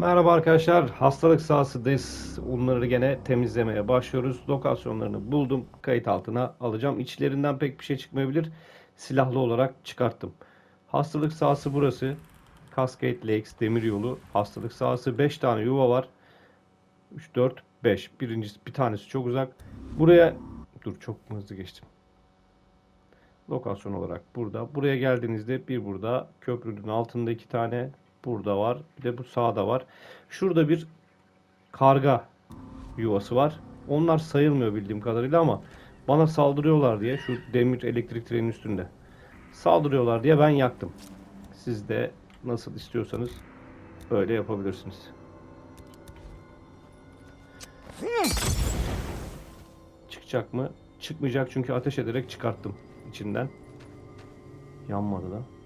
Merhaba arkadaşlar, hastalık sahasındayız. Onları gene temizlemeye başlıyoruz. Lokasyonlarını buldum, kayıt altına alacağım. İçlerinden pek bir şey çıkmayabilir. Silahlı olarak çıkarttım. Hastalık sahası burası. Cascade Lakes Demiryolu hastalık sahası. 5 tane yuva var. 3, 4, 5. Birincisi bir tanesi çok uzak. Buraya dur çok hızlı geçtim. Lokasyon olarak burada. Buraya geldiğinizde bir burada köprünün altında iki tane burada var. Bir de bu sağda var. Şurada bir karga yuvası var. Onlar sayılmıyor bildiğim kadarıyla ama bana saldırıyorlar diye şu demir elektrik trenin üstünde. Saldırıyorlar diye ben yaktım. Siz de nasıl istiyorsanız öyle yapabilirsiniz. Çıkacak mı? Çıkmayacak çünkü ateş ederek çıkarttım içinden. Yanmadı da.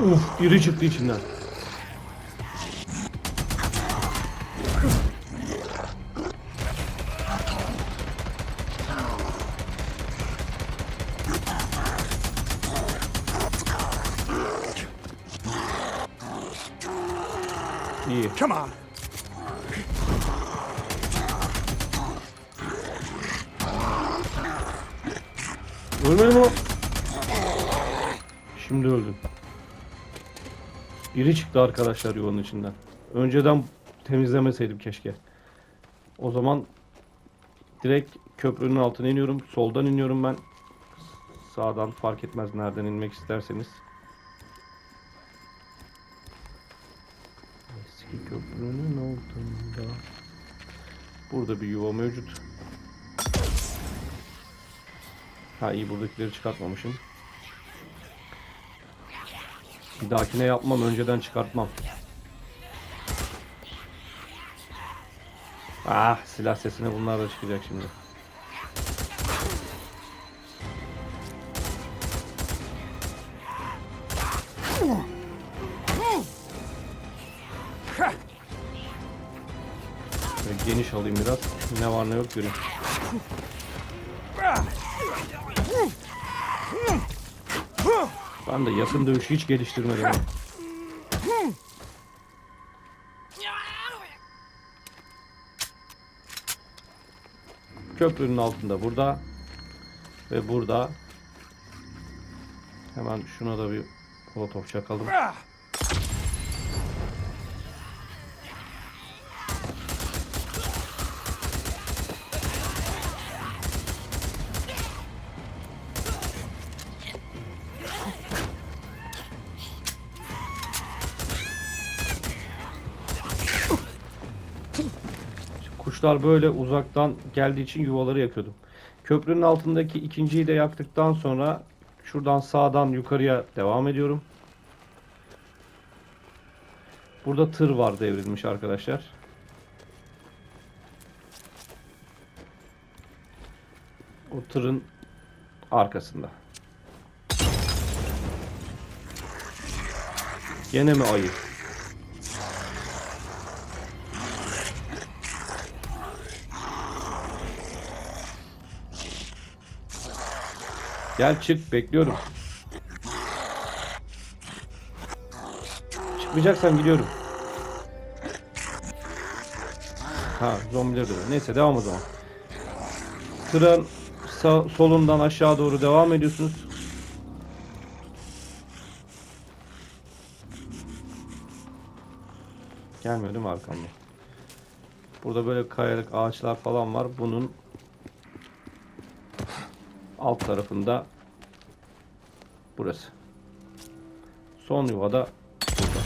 Uf, biri çıktı içinden. İyi. Come on. Ölmedi mi o? Şimdi öldüm. Biri çıktı arkadaşlar yuvanın içinden. Önceden temizlemeseydim keşke. O zaman direkt köprünün altına iniyorum. Soldan iniyorum ben. Sağdan fark etmez nereden inmek isterseniz. Eski köprünün altında. Burada bir yuva mevcut. Ha iyi buradakileri çıkartmamışım. Bir dahakine yapmam önceden çıkartmam. Ah silah sesine bunlar da çıkacak şimdi. Ve geniş alayım biraz. Ne var ne yok göreyim. Ben de yakın dövüşü hiç geliştirmedim. Köprünün altında burada ve burada hemen şuna da bir molotof çakalım. Kuşlar böyle uzaktan geldiği için yuvaları yakıyordum. Köprünün altındaki ikinciyi de yaktıktan sonra şuradan sağdan yukarıya devam ediyorum. Burada tır var devrilmiş arkadaşlar. O tırın arkasında. Gene mi ayı? Gel çık bekliyorum. Çıkmayacaksan gidiyorum. Ha zombiler de. Neyse devam o zaman. Tırın sağ, solundan aşağı doğru devam ediyorsunuz. Gelmiyor değil mi arkamda? Burada böyle kayalık ağaçlar falan var. Bunun alt tarafında burası. Son yuvada burada.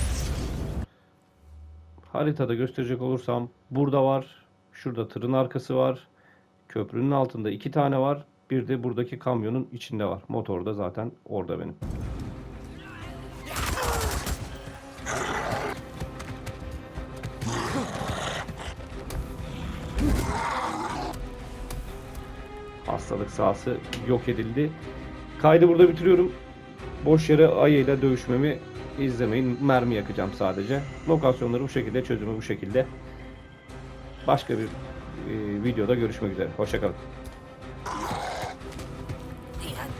Haritada gösterecek olursam burada var. Şurada tırın arkası var. Köprünün altında iki tane var. Bir de buradaki kamyonun içinde var. Motor da zaten orada benim. Hastalık sahası yok edildi. Kaydı burada bitiriyorum. Boş yere ayıyla dövüşmemi izlemeyin. Mermi yakacağım sadece. Lokasyonları bu şekilde, çözümü bu şekilde. Başka bir e, videoda görüşmek üzere. Hoşçakalın.